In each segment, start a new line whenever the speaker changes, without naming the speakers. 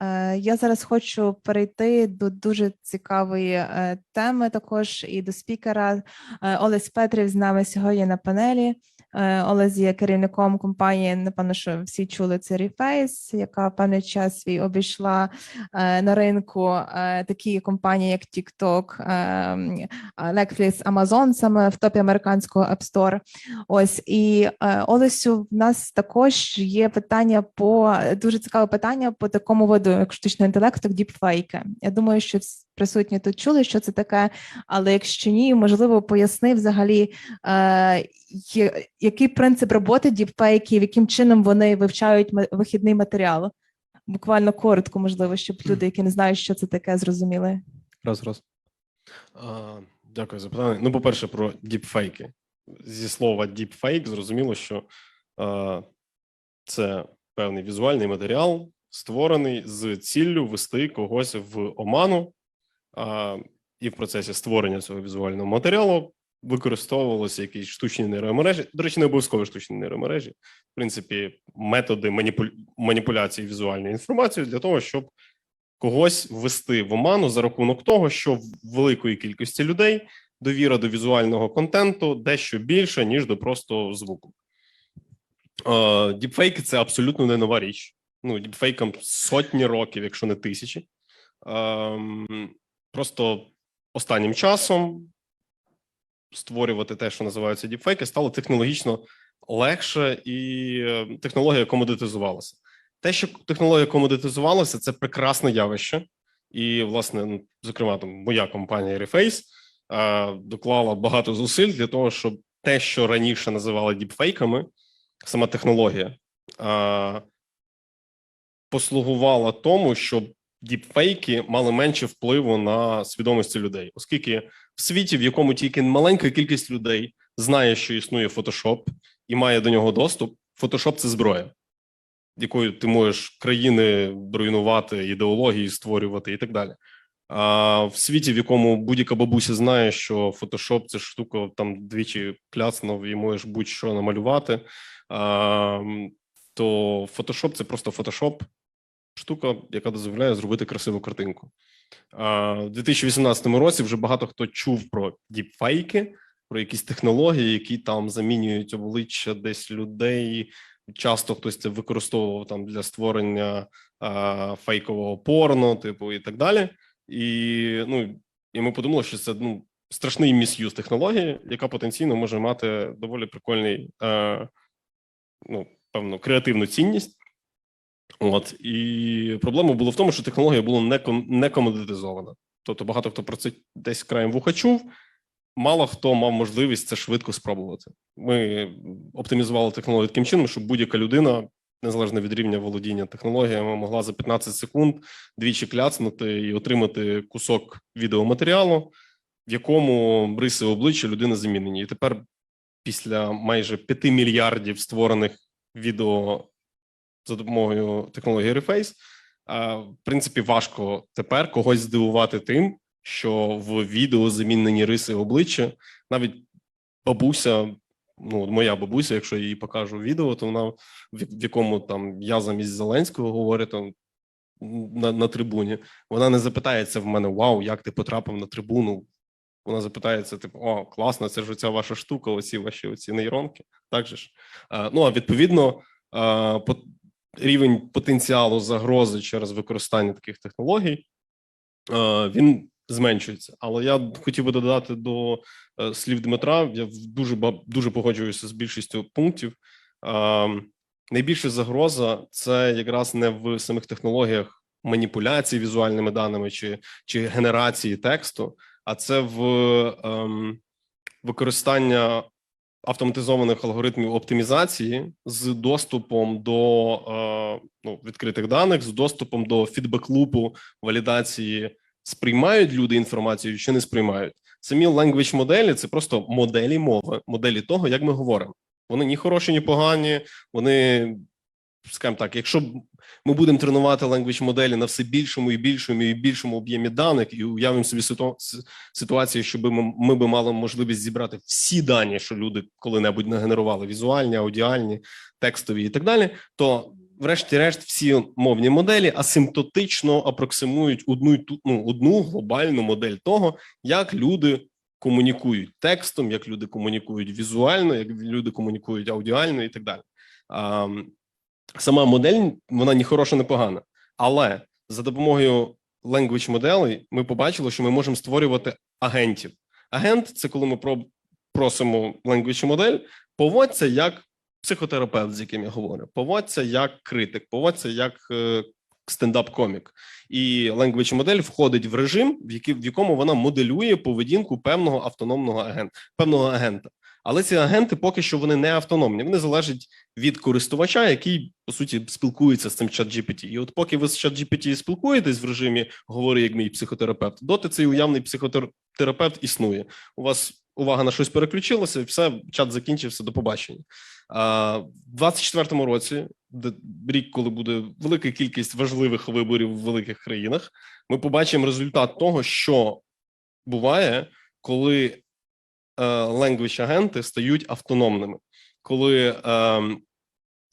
Е, Я зараз хочу перейти до дуже цікавої е, теми, також і до спікера. Е, Олесь Петрів з нами сьогодні на панелі. Е, є керівником компанії. Напевно, що всі чули це Reface, яка певний час свій обійшла е, на ринку е, такі компанії, як TikTok, Netflix, Amazon, саме в топі американського App Store. Ось і Олесю, в нас також є питання по дуже цікаве питання по такому виду, як штучний інтелект, як діпфейки. Я думаю, що присутні тут чули, що це таке, але якщо ні, можливо, поясни взагалі, який принцип роботи діпфейків, яким чином вони вивчають вихідний матеріал. Буквально коротко, можливо, щоб люди, які не знають, що це таке, зрозуміли.
Раз, раз. А, дякую за питання. Ну, по-перше, про діпфейки. Зі слова діпфейк зрозуміло, що а, це певний візуальний матеріал, створений з ціллю ввести когось в оману. А, і в процесі створення цього візуального матеріалу використовувалися якісь штучні нейромережі. До речі, не обов'язково штучні нейромережі. В принципі, методи маніпу- маніпуляції візуальною інформацією для того, щоб когось ввести в оману за рахунок того, що в великої кількості людей довіра до візуального контенту дещо більше, ніж до просто звуку. Е, Діпфейки це абсолютно не нова річ. Ну, діпфейкам сотні років, якщо не тисячі. Ем, Просто останнім часом створювати те, що називаються діпфейки, стало технологічно легше, і е, технологія комодитизувалася. Те, що технологія комодитизувалася, це прекрасне явище. І, власне, ну, зокрема, там моя компанія Reface е, доклала багато зусиль для того, щоб те, що раніше називали діпфейками, сама технологія, е, послугувала тому, щоб діпфейки мали менше впливу на свідомості людей, оскільки в світі, в якому тільки маленька кількість людей знає, що існує Photoshop і має до нього доступ, Photoshop – це зброя якою ти можеш країни руйнувати, ідеології створювати і так далі. А в світі, в якому будь-яка бабуся знає, що Photoshop – це штука там двічі кляцнув і можеш будь-що намалювати, а, то Photoshop – це просто Photoshop, штука, яка дозволяє зробити красиву картинку. А, в 2018 році вже багато хто чув про діпфейки, про якісь технології, які там замінюють обличчя десь людей, часто хтось це використовував там для створення а, фейкового порно, типу, і так далі. І ну і ми подумали, що це ну страшний міс'юз технології, яка потенційно може мати доволі прикольний, е, ну певно, креативну цінність. От і проблема була в тому, що технологія була не ком- не комодитизована. Тобто багато хто про це десь краєм вуха чув. Мало хто мав можливість це швидко спробувати. Ми оптимізували технологію таким чином, щоб будь-яка людина, незалежно від рівня володіння технологіями, могла за 15 секунд двічі кляцнути і отримати кусок відеоматеріалу, в якому риси обличчя людини замінені. І тепер, після майже 5 мільярдів створених відео за допомогою технології Reface, в принципі, важко тепер когось здивувати тим, що в відео замінені риси обличчя, навіть бабуся, ну моя бабуся, якщо я їй покажу відео, то вона в, якому там я замість Зеленського говорю там на, на трибуні. Вона не запитається в мене: Вау, як ти потрапив на трибуну? Вона запитається: типу, о, класно, це ж оця ваша штука, оці ваші оці нейронки. Так же ж. Ну а відповідно, рівень потенціалу загрози через використання таких технологій. е, Він зменшується, але я хотів би додати до е, слів Дмитра. Я дуже дуже погоджуюся з більшістю пунктів. Е, Найбільша загроза це якраз не в самих технологіях маніпуляції візуальними даними чи, чи генерації тексту, а це в ем, використання автоматизованих алгоритмів оптимізації з доступом до е, ну, відкритих даних, з доступом до фідбек-лупу валідації, сприймають люди інформацію чи не сприймають. Самі language моделі це просто моделі мови, моделі того, як ми говоримо. Вони ні хороші, ні погані. Вони, скажімо так, якщо ми будемо тренувати language моделі на все більшому і більшому і більшому об'ємі даних, і уявимо собі ситуацію, щоб ми, ми би мали можливість зібрати всі дані, що люди коли-небудь нагенерували, візуальні, аудіальні, текстові і так далі, то врешті-решт, всі мовні моделі асимптотично апроксимують одну ну, одну глобальну модель того, як люди комунікують текстом, як люди комунікують візуально, як люди комунікують аудіально і так далі. Сама модель вона ні хороша, ні погана, але за допомогою language моделей ми побачили, що ми можемо створювати агентів. Агент це коли ми просимо language модель, поводься як психотерапевт, з яким я говорю, поводься як критик, поводься як е, стендап-комік. І language модель входить в режим, в якому вона моделює поведінку певного автономного агента, певного агента. Але ці агенти поки що вони не автономні, вони залежать від користувача, який по суті спілкується з цим чат GPT. І от поки ви з чат GPT спілкуєтесь в режимі говори як мій психотерапевт, доти цей уявний психотерапевт існує. У вас увага на щось переключилася, і все, чат закінчився. До побачення. А, в 24-му році, де- рік, коли буде велика кількість важливих виборів в великих країнах, ми побачимо результат того, що буває, коли language агенти стають автономними, коли е,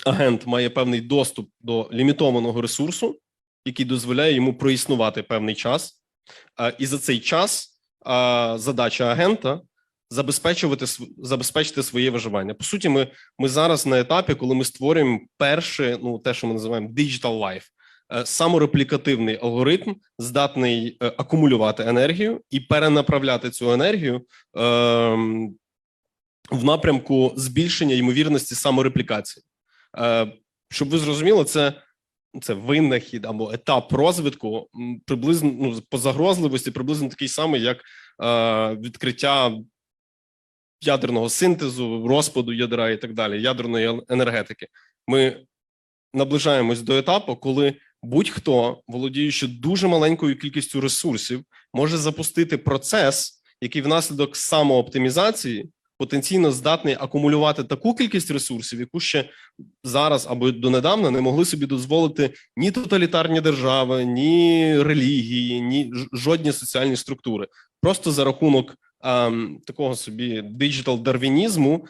агент має певний доступ до лімітованого ресурсу, який дозволяє йому проіснувати певний час, е, і за цей час е, задача агента забезпечувати забезпечити своє виживання. По суті, ми, ми зараз на етапі, коли ми створюємо перше, ну те, що ми називаємо digital life, е, самореплікативний алгоритм, здатний е, акумулювати енергію і перенаправляти цю енергію ем, в напрямку збільшення ймовірності самореплікації. Е, Щоб ви зрозуміли, це, це винахід або етап розвитку приблизно ну, по загрозливості, приблизно такий самий, як е, відкриття ядерного синтезу, розпаду ядра і так далі, ядерної енергетики. Ми наближаємось до етапу, коли будь-хто, володіючи дуже маленькою кількістю ресурсів, може запустити процес, який внаслідок самооптимізації потенційно здатний акумулювати таку кількість ресурсів, яку ще зараз або донедавна не могли собі дозволити ні тоталітарні держави, ні релігії, ні жодні соціальні структури. Просто за рахунок ем, такого собі диджитал-дарвінізму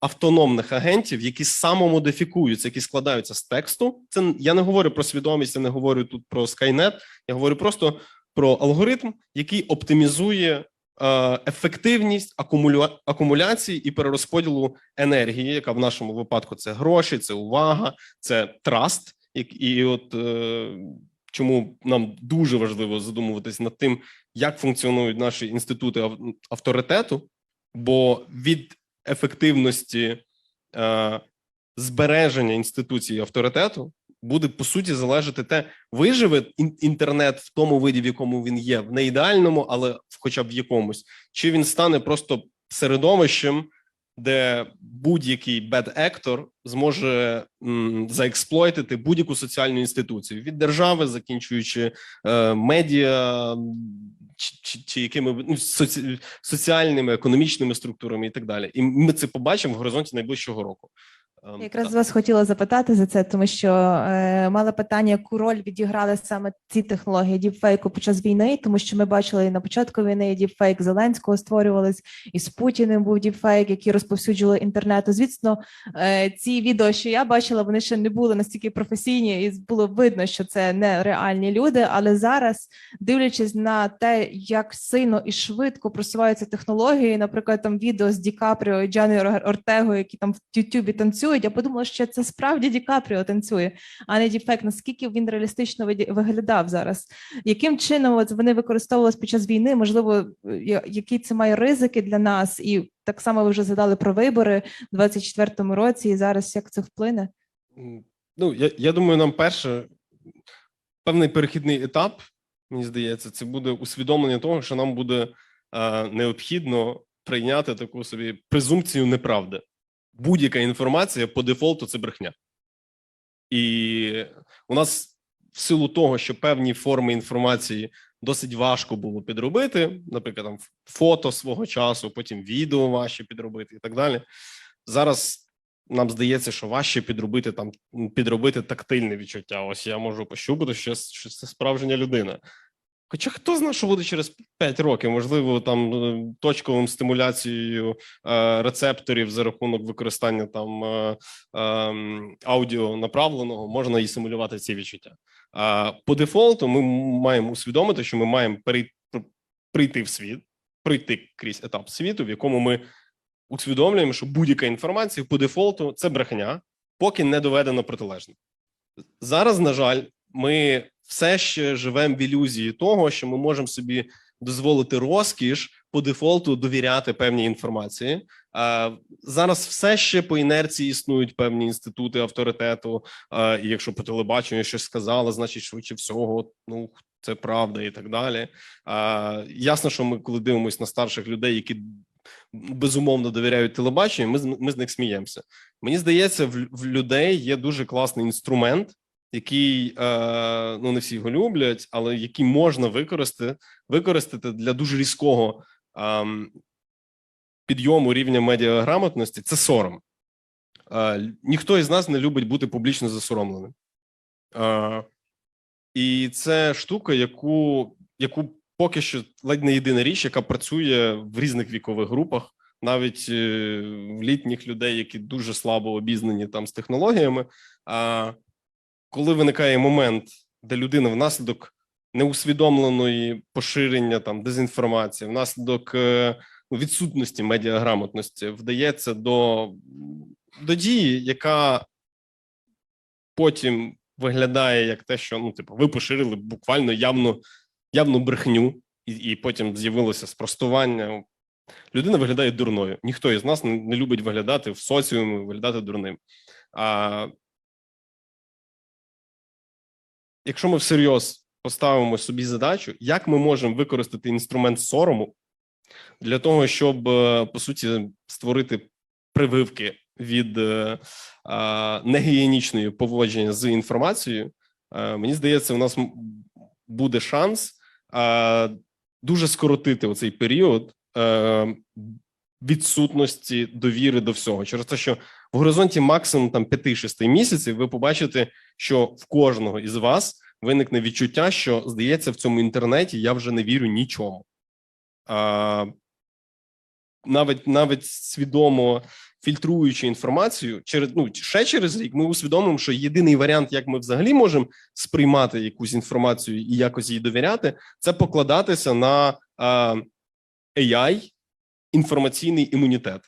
автономних агентів, які самомодифікуються, які складаються з тексту. Це я не говорю про свідомість, я не говорю тут про Skynet, я говорю просто про алгоритм, який оптимізує е, ефективність акумуля... акумуляції і перерозподілу енергії, яка в нашому випадку це гроші, це увага, це траст. І, і от е, чому нам дуже важливо задумуватись над тим, як функціонують наші інститути ав- авторитету, бо від ефективності е, збереження інституції авторитету буде по суті залежати те, виживе інтернет в тому виді, в якому він є, в не ідеальному, але хоча б в якомусь, чи він стане просто середовищем, де будь-який бед-ектор зможе м, заексплойтити будь-яку соціальну інституцію. Від держави, закінчуючи е, медіа чи, чи, якими ну, соці, соціальними, економічними структурами і так далі. І ми це побачимо в горизонті найближчого року. Ем,
Якраз
так.
вас хотіла запитати за це, тому що е, мали питання, яку роль відіграли саме ці технології діпфейку під час війни, тому що ми бачили і на початку війни діпфейк Зеленського створювались, і з Путіним був діпфейк, який розповсюджували інтернету. Звісно, е, ці відео, що я бачила, вони ще не були настільки професійні, і було видно, що це не реальні люди. Але зараз, дивлячись на те, як сильно і швидко просуваються технології, наприклад, там відео з Ді Капріо і Джані Ортего, які там в Ютубі танцюють. Я подумала, що це справді Ді Капріо танцює, а не Діпфек. Наскільки він реалістично виглядав зараз? Яким чином вони використовувалися під час війни? Можливо, які це має ризики для нас? І так само ви вже згадали про вибори в 24-му році. І зараз як це вплине?
Ну, я, я думаю, нам перше певний перехідний етап, мені здається, це буде усвідомлення того, що нам буде е, необхідно прийняти таку собі презумпцію неправди. Будь-яка інформація по дефолту це брехня. І у нас в силу того, що певні форми інформації досить важко було підробити, наприклад, там фото свого часу, потім відео важче підробити і так далі. Зараз нам здається, що важче підробити там підробити тактильне відчуття. Ось я можу пощупати, що це справжня людина. Хоча хто знає, що буде через 5 років, можливо, там е, точковим стимуляцією е, рецепторів за рахунок використання там е, е, аудіо направленого можна і симулювати ці відчуття. А по дефолту ми маємо усвідомити, що ми маємо прийти в світ, пройти крізь етап світу, в якому ми усвідомлюємо, що будь-яка інформація по дефолту це брехня, поки не доведено протилежне. Зараз, на жаль, ми все ще живемо в ілюзії того, що ми можемо собі дозволити розкіш по дефолту довіряти певній інформації. А зараз все ще по інерції існують певні інститути авторитету. І якщо по телебаченню щось сказали, значить швидше всього, ну це правда і так далі. Ясно, що ми, коли дивимося на старших людей, які безумовно довіряють телебаченню, ми ми з них сміємося. Мені здається, в, в людей є дуже класний інструмент, який е, ну не всі його люблять, але який можна використати використати для дуже різкого е, підйому рівня медіаграмотності. Це сором. Е, ніхто із нас не любить бути публічно засоромленим. Е, і це штука, яку, яку поки що ледь не єдина річ, яка працює в різних вікових групах, навіть в літніх людей, які дуже слабо обізнані там з технологіями. А коли виникає момент, де людина внаслідок неусвідомленої поширення там дезінформації, внаслідок е, ну, відсутності медіаграмотності, вдається до, до дії, яка потім виглядає як те, що ну, типу, ви поширили буквально явну, явну брехню, і, і потім з'явилося спростування. Людина виглядає дурною. Ніхто із нас не, любить виглядати в соціумі, виглядати дурним. А якщо ми всерйоз поставимо собі задачу, як ми можемо використати інструмент сорому для того, щоб е, по суті створити прививки від е, негігієнічної поводження з інформацією, е, мені здається, у нас буде шанс дуже скоротити оцей період відсутності довіри до всього. Через те, що в горизонті максимум там 5-6 місяців ви побачите, що в кожного із вас виникне відчуття, що здається, в цьому інтернеті я вже не вірю нічому. А, навіть навіть свідомо фільтруючи інформацію, через ну ще через рік ми усвідомимо, що єдиний варіант, як ми взагалі можемо сприймати якусь інформацію і якось їй довіряти, це покладатися на а, AI, інформаційний імунітет.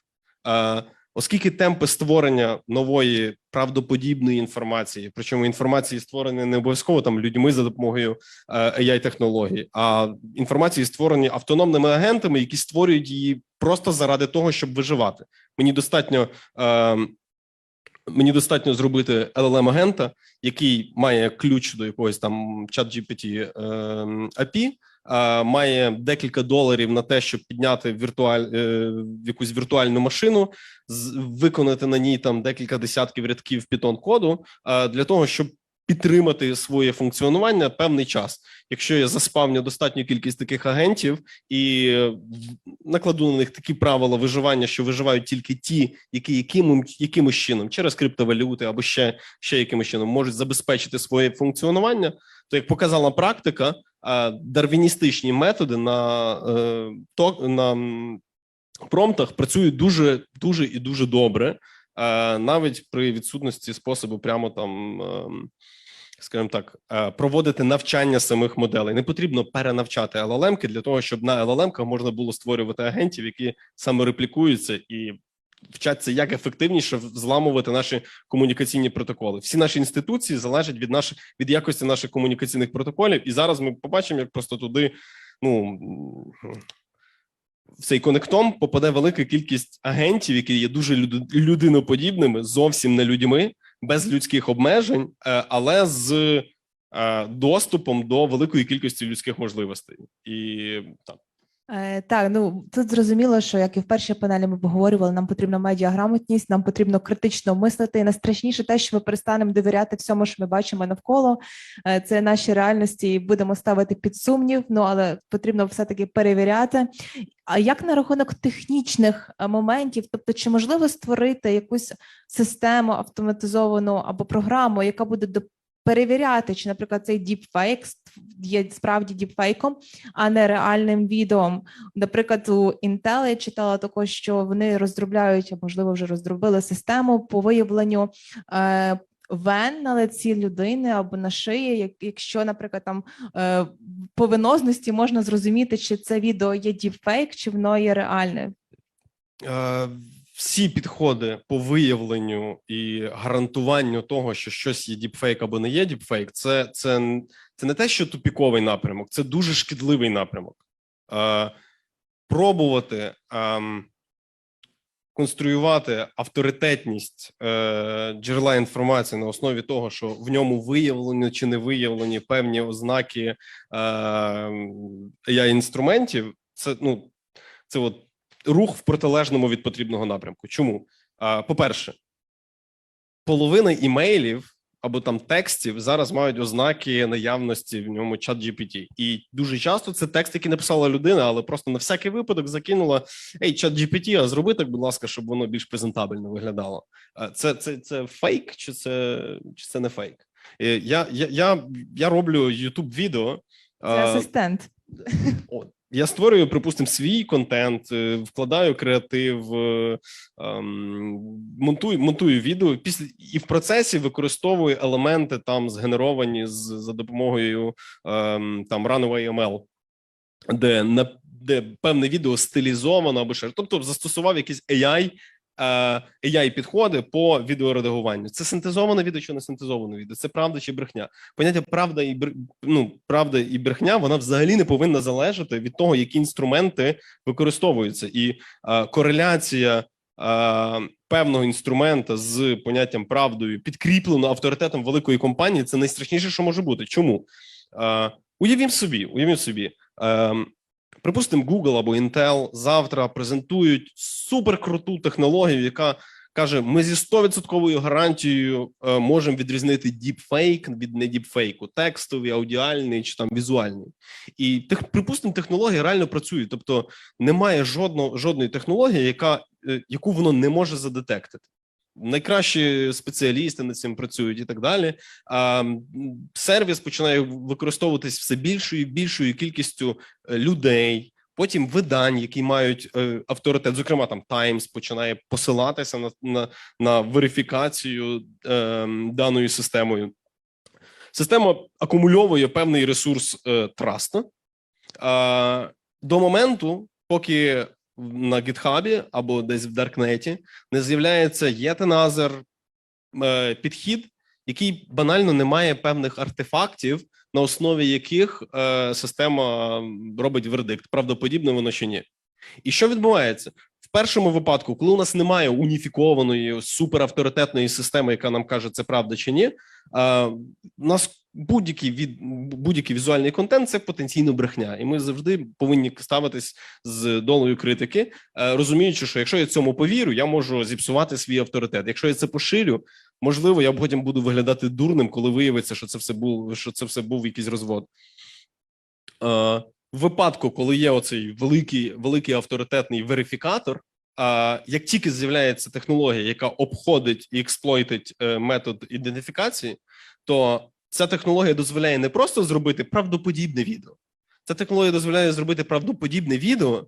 Оскільки темпи створення нової правдоподібної інформації, причому інформації створені не обов'язково там людьми за допомогою ai технологій, а інформації створені автономними агентами, які створюють її просто заради того, щоб виживати. Мені достатньо е, мені достатньо зробити llm агента який має ключ до якогось там чат GPT е, API, е, має декілька доларів на те, щоб підняти віртуаль е, якусь віртуальну машину, виконати на ній там декілька десятків рядків Python коду е, для того, щоб підтримати своє функціонування певний час. Якщо я заспавню достатню кількість таких агентів і е, накладу на них такі правила виживання, що виживають тільки ті, які яким, якимось чином через криптовалюти або ще, ще якимось чином можуть забезпечити своє функціонування, то як показала практика, е, дарвіністичні методи на, е, на м, промптах працюють дуже дуже і дуже добре, е, навіть при відсутності способу прямо там. ем, Скажімо так, е, проводити навчання самих моделей. Не потрібно перенавчати LLM-ки для того, щоб на LLM-ках можна було створювати агентів, які самореплікуються і вчаться як ефективніше зламувати наші комунікаційні протоколи. Всі наші інституції залежать від наших від якості наших комунікаційних протоколів. І зараз ми побачимо, як просто туди ну в цей конектом попаде велика кількість агентів, які є дуже люд- людиноподібними, зовсім не людьми, без людських обмежень, е, але з е, доступом до великої кількості людських можливостей. І так.
Е, Так, ну тут зрозуміло, що як і в першій панелі ми поговорювали, нам потрібна медіаграмотність, нам потрібно критично мислити. І найстрашніше те, що ми перестанемо довіряти всьому, що ми бачимо навколо. Е, Це наші реальності, і будемо ставити під сумнів. Ну але потрібно все таки перевіряти. А як на рахунок технічних е, моментів, тобто, чи можливо створити якусь систему автоматизовану або програму, яка буде перевіряти, чи, наприклад, цей діпфейк є справді діпфейком, а не реальним відео. Наприклад, у Intel я читала також, що вони розробляють, а можливо, вже розробили систему по виявленню. Е, Вен на лиці людини або на шиї, якщо, наприклад, там е, по виносності можна зрозуміти, чи це відео є діпфейк, чи воно є реальне.
Е, всі підходи по виявленню і гарантуванню того, що щось є діпфейк або не є діпфейк, це, це, це не те, що тупіковий напрямок, це дуже шкідливий напрямок. Е, пробувати ем, конструювати авторитетність е, джерела інформації на основі того, що в ньому виявлені чи не виявлені певні ознаки е, ai інструментів, це ну це от рух в протилежному від потрібного напрямку. Чому? По-перше, половина імейлів або там текстів зараз мають ознаки наявності в ньому чат GPT. І дуже часто це текст, який написала людина, але просто на всякий випадок закинула: Ей, чат GPT, а зроби так, будь ласка, щоб воно більш презентабельно виглядало. Це, це, це фейк, чи це, чи це не фейк? Е, Я, я, я, я роблю youtube відео.
Це асистент.
От. Я створюю, припустимо, свій контент, е, вкладаю креатив, е, ем, монтую, монтую відео. Після і в процесі використовую елементи там згенеровані з за допомогою ем, там Runway ML, де на де певне відео стилізовано або ще тобто застосував якийсь AI, AI підходи по відеоредагуванню. Це синтезоване відео чи не синтезоване відео? Це правда чи брехня? Поняття правда і бр... ну, правда і брехня вона взагалі не повинна залежати від того, які інструменти використовуються, і е, кореляція. е, Певного інструмента з поняттям правдою підкріплено авторитетом великої компанії. Це найстрашніше, що може бути. Чому? Е, уявім собі, уявім собі, е, припустимо, Google або Intel завтра презентують суперкруту технологію, яка каже: ми зі 100% гарантією е, можемо відрізнити діпфейк від не діпфейку, текстовий, аудіальний чи там візуальний. І тех, припустимо, технологія реально працює. Тобто немає жодного жодної технології, яка е, яку воно не може задетектити. Найкращі спеціалісти над цим працюють і так далі. А сервіс починає використовуватись все більшою і більшою кількістю е, людей. Потім видань, які мають е, авторитет, зокрема там Times починає посилатися на, на, на верифікацію е, даною системою. Система акумульовує певний ресурс е, трасту е, до моменту, поки на гітхабі або десь в Даркнеті не з'являється єтеназер підхід, який банально не має певних артефактів, на основі яких е, система робить вердикт, правдоподібне воно чи ні. І що відбувається в першому випадку, коли у нас немає уніфікованої суперавторитетної системи, яка нам каже, це правда чи ні, е, у нас будь-який від будь-який візуальний контент це потенційно брехня, і ми завжди повинні ставитись з долею критики, е, розуміючи, що якщо я цьому повірю, я можу зіпсувати свій авторитет. Якщо я це поширю, можливо, я потім буду виглядати дурним, коли виявиться, що це все був що це все був якийсь розвод. Випадку, коли є оцей великий великий авторитетний верифікатор. А як тільки з'являється технологія, яка обходить і експлойтить е, метод ідентифікації, то ця технологія дозволяє не просто зробити правдоподібне відео, ця технологія дозволяє зробити правдоподібне відео,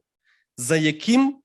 за яким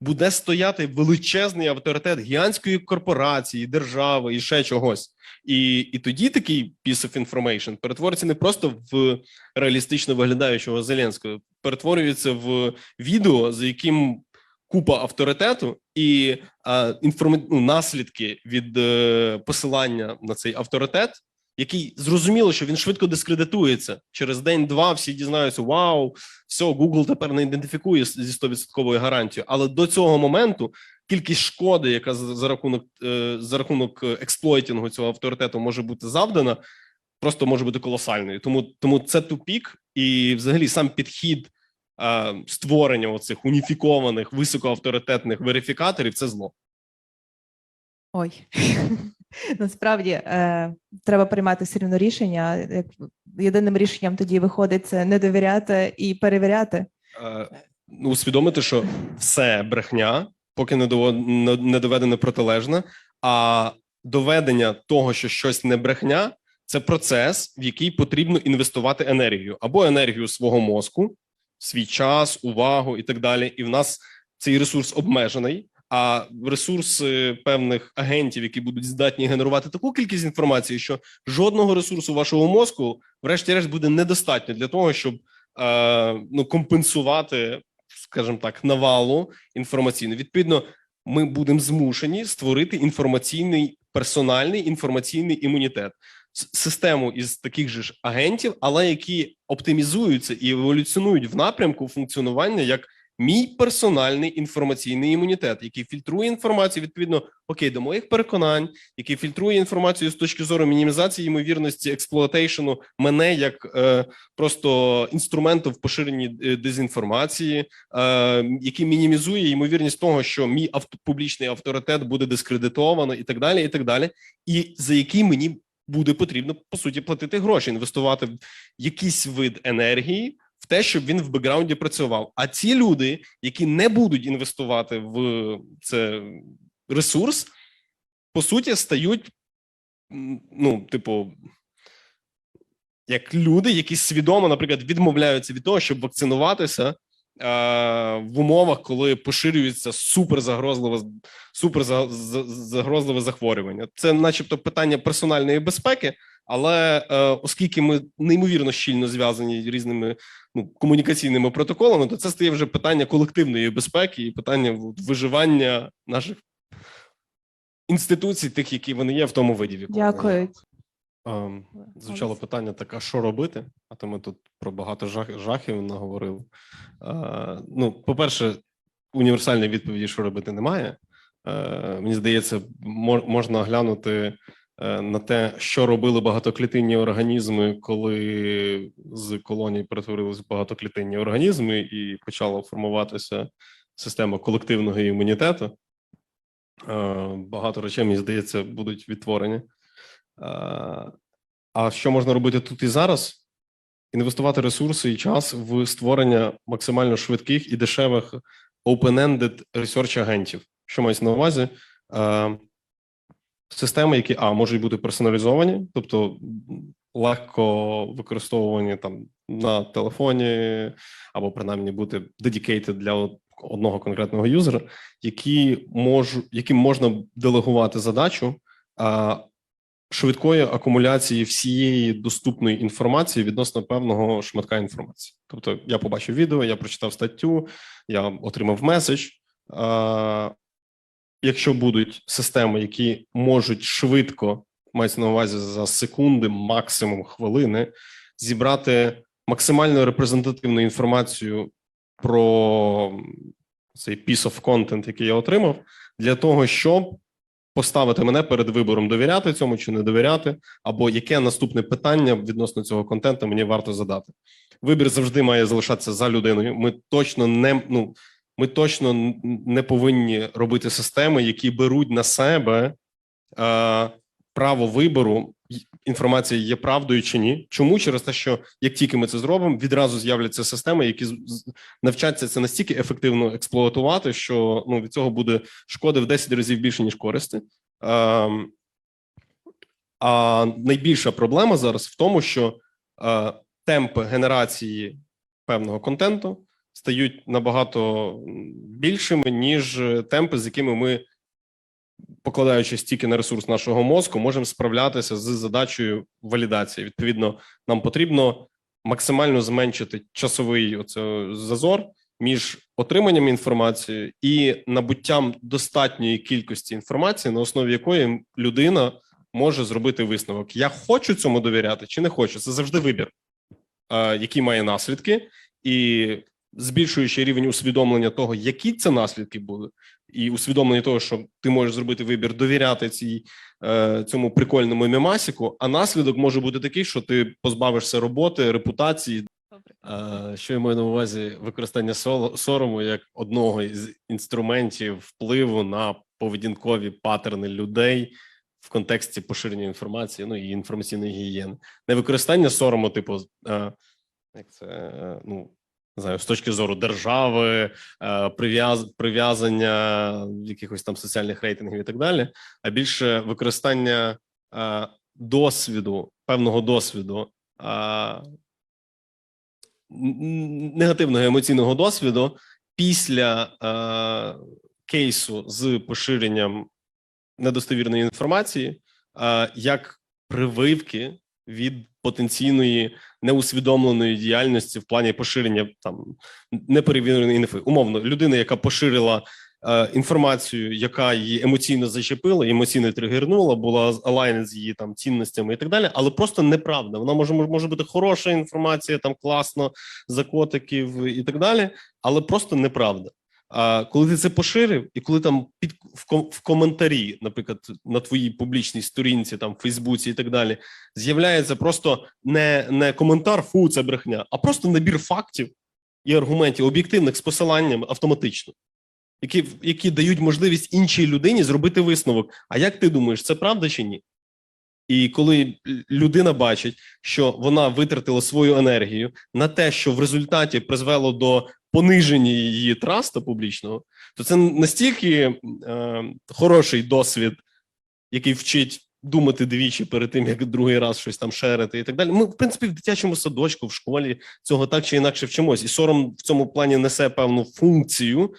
буде стояти величезний авторитет гігантської корпорації, держави і ще чогось. І, і тоді такий piece of information перетвориться не просто в реалістично виглядаючого Зеленського, перетворюється в відео, за яким купа авторитету і а, інформа... ну, наслідки від е, посилання на цей авторитет, який зрозуміло, що він швидко дискредитується через день-два. Всі дізнаються: Вау, все, Google тепер не ідентифікує зі 100% гарантією. Але до цього моменту кількість шкоди, яка за, рахунок е, за рахунок експлойтінгу цього авторитету може бути завдана, просто може бути колосальною. Тому тому це тупік, і взагалі сам підхід е, створення оцих уніфікованих високоавторитетних верифікаторів це зло.
Ой, насправді е, треба приймати все рівно рішення. Як єдиним рішенням тоді виходить це не довіряти і перевіряти.
Е, ну, усвідомити, що все брехня, поки не не- не доведено протилежне, а доведення того, що щось не брехня, це процес, в який потрібно інвестувати енергію або енергію свого мозку, свій час, увагу і так далі. І в нас цей ресурс обмежений. А ресурс е, певних агентів, які будуть здатні генерувати таку кількість інформації, що жодного ресурсу вашого мозку, врешті-решт, буде недостатньо для того, щоб е, ну компенсувати, скажімо так, навалу інформаційну. Відповідно, ми будемо змушені створити інформаційний персональний інформаційний імунітет, систему із таких же ж агентів, але які оптимізуються і еволюціонують в напрямку функціонування як мій персональний інформаційний імунітет, який фільтрує інформацію відповідно окей до моїх переконань, який фільтрує інформацію з точки зору мінімізації ймовірності експлуатейшену мене як е, просто інструменту в поширенні е, дезінформації, е, який мінімізує ймовірність того, що мій авто, публічний авторитет буде дискредитовано, і так далі, і так далі, і за який мені буде потрібно по суті платити гроші, інвестувати в якийсь вид енергії. Те, щоб він в бекграунді працював. А ці люди, які не будуть інвестувати в це ресурс, по суті, стають, ну, типу, як люди, які свідомо, наприклад, відмовляються від того, щоб вакцинуватися е, в умовах, коли поширюється суперзагрозливе, суперзагрозливе захворювання. Це, начебто, питання персональної безпеки. Але е, оскільки ми неймовірно щільно зв'язані різними ну, комунікаційними протоколами, то це стає вже питання колективної безпеки і питання виживання наших інституцій, тих, які вони є в тому виді. в якому вони.
Дякую.
Ем, Звучало питання так: а що робити? А то ми тут про багато жах, жахів наговорили. Е, ну, по-перше, універсальної відповіді, що робити, немає. Е, мені здається, мо- можна глянути на те, що робили багатоклітинні організми, коли з колоній перетворилися багатоклітинні організми, і почала формуватися система колективного імунітету. Е, багато речей, мені здається, будуть відтворені. Е, А що можна робити тут і зараз? Інвестувати ресурси і час в створення максимально швидких і дешевих open-ended research агентів. Що мається на увазі? Системи, які а можуть бути персоналізовані, тобто легко використовувані там на телефоні, або принаймні бути dedicated для одного конкретного юзера, які можу, яким можна делегувати задачу а, швидкої акумуляції всієї доступної інформації відносно певного шматка інформації. Тобто, я побачив відео, я прочитав статтю, я отримав меседж. Якщо будуть системи, які можуть швидко мається на увазі за секунди, максимум хвилини, зібрати максимально репрезентативну інформацію про цей piece of content, який я отримав, для того, щоб поставити мене перед вибором довіряти цьому чи не довіряти, або яке наступне питання відносно цього контенту мені варто задати. Вибір завжди має залишатися за людиною. Ми точно не ну ми точно не повинні робити системи, які беруть на себе е, право вибору. Інформація є правдою чи ні? Чому через те, що як тільки ми це зробимо, відразу з'являться системи, які навчаться це настільки ефективно експлуатувати, що ну від цього буде шкоди в 10 разів більше ніж користі. Ем, а найбільша проблема зараз в тому, що е, темпи генерації певного контенту стають набагато більшими, ніж е, темпи, з якими ми, покладаючи стільки на ресурс нашого мозку, можемо справлятися з задачею валідації. Відповідно, нам потрібно максимально зменшити часовий оце, зазор між отриманням інформації і набуттям достатньої кількості інформації, на основі якої людина може зробити висновок: я хочу цьому довіряти чи не хочу. Це завжди вибір, е, який має наслідки, і збільшуючи рівень усвідомлення того, які це наслідки будуть, і усвідомлення того, що ти можеш зробити вибір довіряти цій е, цьому прикольному мемасіку, а наслідок може бути такий, що ти позбавишся роботи, репутації. Е, Що я маю на увазі використання сорому як одного із інструментів впливу на поведінкові паттерни людей в контексті поширення інформації, ну і інформаційної гігієни. Не використання сорому, типу, е, як це ну знаю, з точки зору держави, е, прив'яз прив'язання якихось там соціальних рейтингів і так далі, а більше використання е, досвіду, певного досвіду, н- негативного емоційного досвіду після кейсу з поширенням недостовірної інформації, як прививки від потенційної неусвідомленої діяльності в плані поширення там неперевіреної інфи. Умовно, людина, яка поширила е, інформацію, яка її емоційно зачепила, емоційно тригернула, була алайна з її там цінностями і так далі, але просто неправда. Вона може може бути хороша інформація, там класно за котиків і так далі, але просто неправда. А коли ти це поширив, і коли там під в, ком- в коментарі, наприклад, на твоїй публічній сторінці, там в Фейсбуці і так далі, з'являється просто не, не коментар фу, це брехня, а просто набір фактів і аргументів об'єктивних з посиланням автоматично, які, які дають можливість іншій людині зробити висновок. А як ти думаєш, це правда чи ні? І коли людина бачить, що вона витратила свою енергію на те, що в результаті призвело до пониження її траста публічного, то це настільки е, хороший досвід, який вчить думати двічі перед тим, як другий раз щось там шерити і так далі. Ми, в принципі, в дитячому садочку, в школі цього так чи інакше вчимось, і сором в цьому плані несе певну функцію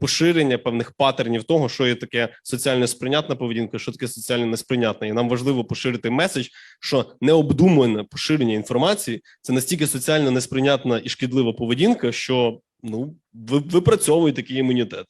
поширення певних патернів того, що є таке соціально сприйнятна поведінка, що таке соціально несприйнятна. І нам важливо поширити меседж, що необдумане поширення інформації це настільки соціально несприйнятна і шкідлива поведінка, що ну ви- випрацьовує такий імунітет.